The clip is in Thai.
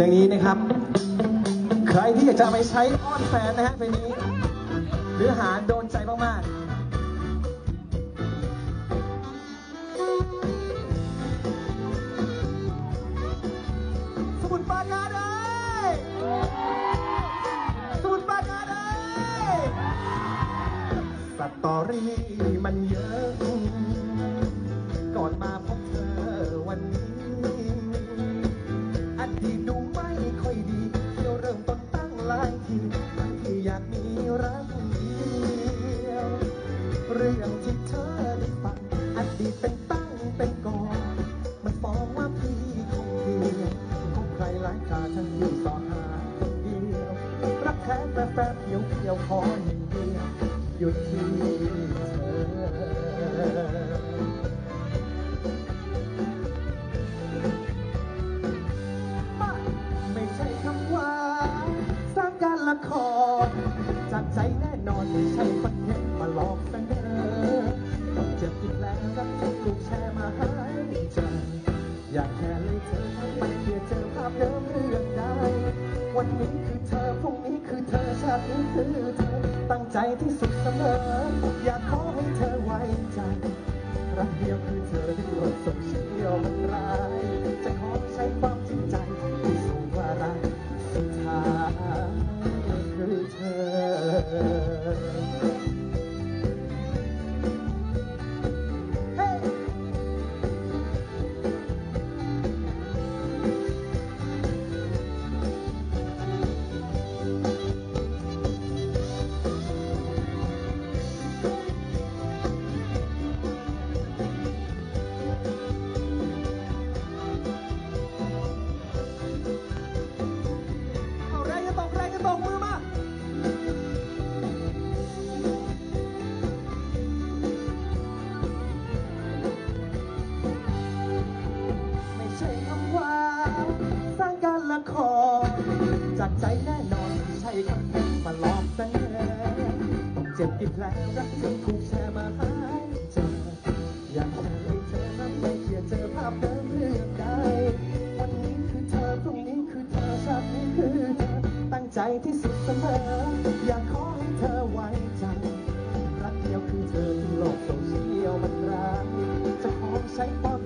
ลงนี้นะครับ ใครที่อยากจะไปใช้อ้อนแฟนนะฮะเพลงนี้เนื้อหาโดนใจมากๆสมุดปรากาเอ้ยสมุดปรากาเอ้ยสตอรี่มันเยอะ ก่อนมา อดีตเป็นตั้งเป็นก่อนมันฟ้องว่าพี่คงเดียวของใครหลายคราทั้งที่สอหาคนเดียว รักแท้แฟบๆเพียวเพียวขอหนึ่งเดียวหยุดที่ ถูกแชร์มาหายใจอยากแค่เลยเธอไปเคลียเจอภาพเดิมเรื่องใดวันนี้คือเธอพรุ่งนี้คือเธอชาตินี้คือเธอ ตั้งใจที่สุดเสมอ อยากขอให้เธอไว้ใจรักเดียวคือเธอที่โลกโซเชียลมันร้าย จะขอใช้ความจริงใจพิ จากใจแน่นอนไม่ใช่คอนเทนมาหลอกเสต้องเจ็บอีกแล้วรักที่ถูกแชร์มาหายเจออยากแชร์ให้เธอนั้นไม่เคลียร์เจอภาพเดิมเรื่องใดวันนี้คือเธอพรุ่งนี้คือเธอชาตินี้คือเธอตั้งใจที่สุดเสมออยากขอให้เธอไว้ใจรักเดียวคือเธอที่โลกโซเชียลมันร้ายจะขอใช้ความ